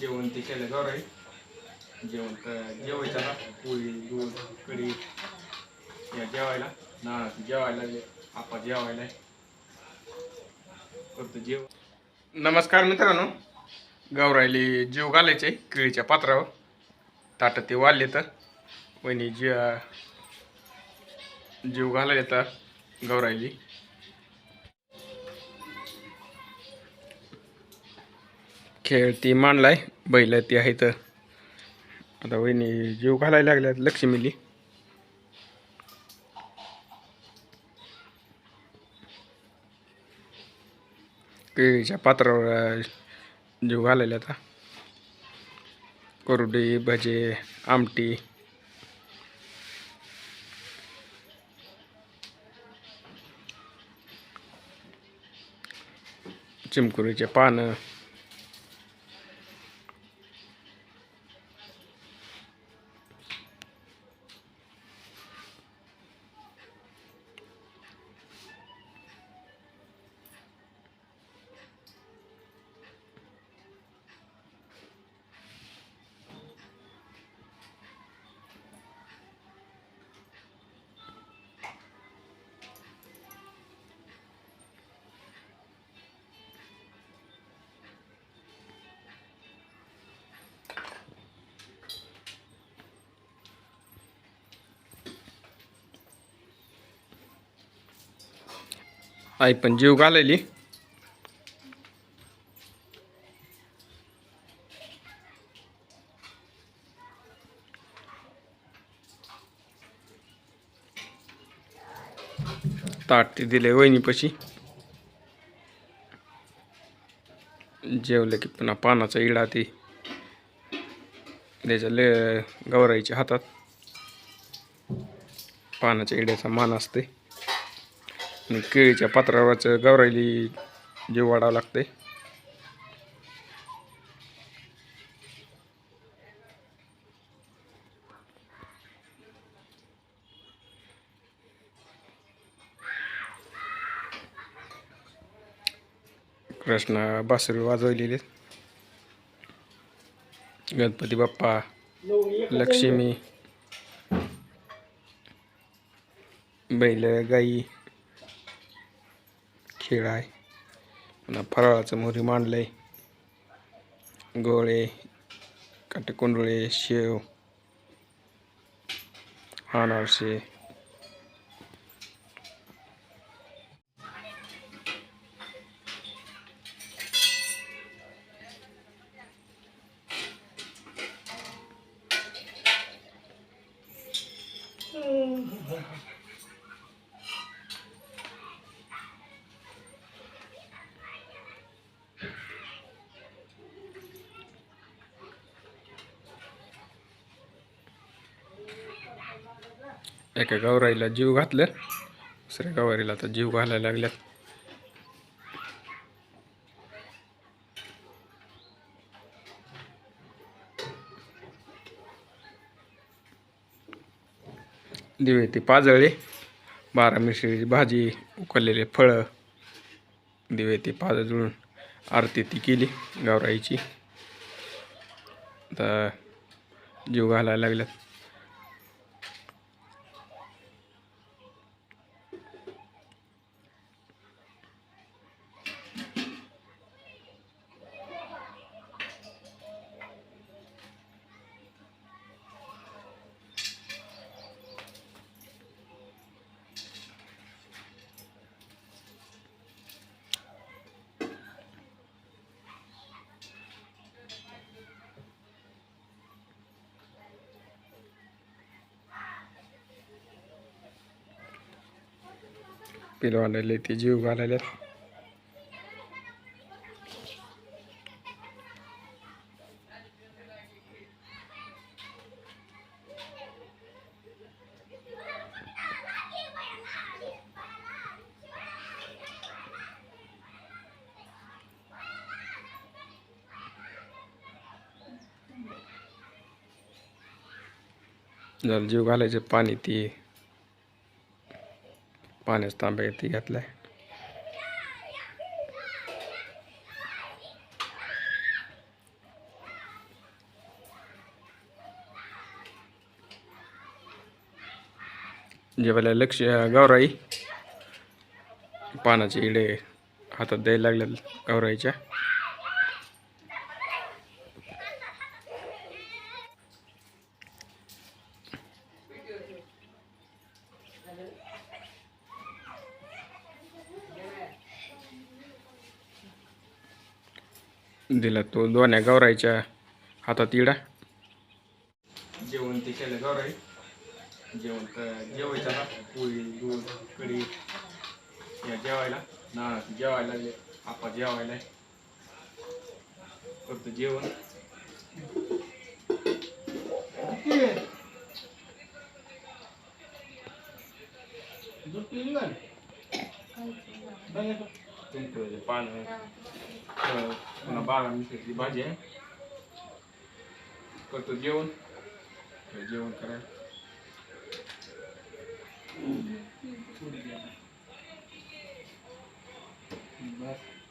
जेवण ते केलं गौर आहे. जेवण तर जेवायचं आता पोळी दूध कढी. या जेवायला. ना जेवायला आपा जेवायला करतो जेव. नमस्कार मित्रांनो. गौरायली जीव घालायचे केळीच्या पात्रावर. ताटं ते वाढले तर. वहिनी जे जीव घालायला तर गौरायली खेळ ती मांडलाय बैल ती आहे तर आता वहिनी जीव घालायला लागल्यात लक्ष्मीली. केळीच्या पात्रावर जीव घालायला आता. कोरडी भजे आमटी. चिमकुरीचे पानं. आई पण जीव घालायली. ताट ते दिले वहिनीपाशी. जेवलं की पुन्हा पानाचा इडा ते. त्याच्या ले गवराईच्या हातात. पानाच्या इड्याचा मान असते आणि केळीच्या पात्रावरचं गौराईली जीव वाढावं लागते. कृष्ण बासरी वाजवलेले. गणपती बाप्पा लक्ष्मी बैल गाई शिळ आहे. पुन्हा फराळाचं मोहरी आहे गोळे काटेकोंडळे शेव अनारसे. एका गौराईला जीव घातलं. दुसऱ्या गौरीला तर जीव घालायला लागल्यात. दिवे ते पाजळे बारा मिरची भाजी उकळलेले फळं. दिवे ते पाजळून आरती ती केली गौराईची. आता जीव घालायला लागल्यात. पिलवालेले ते जीव घालायले जर जीव घालायचे पाणी ती पाण्याचं तांब्या ती घातला आहे जेवायला लक्ष गावराई पानाचे इडे हातात द्यायला लागल्यात गावराईच्या दिला तो दोन्या गौराईच्या हातात इडा. जेवण ते केलं गौराई. जेवण क- जेवायचं पोळी दूध कढी. या जेवायला. ना जेवायला लागले. आपा जेवायला फक्त जेवण. तुमचं पानं फळं, पुन्हा बारा मिसळची भाजी आहे करतो जेवण तर जेवण करा बस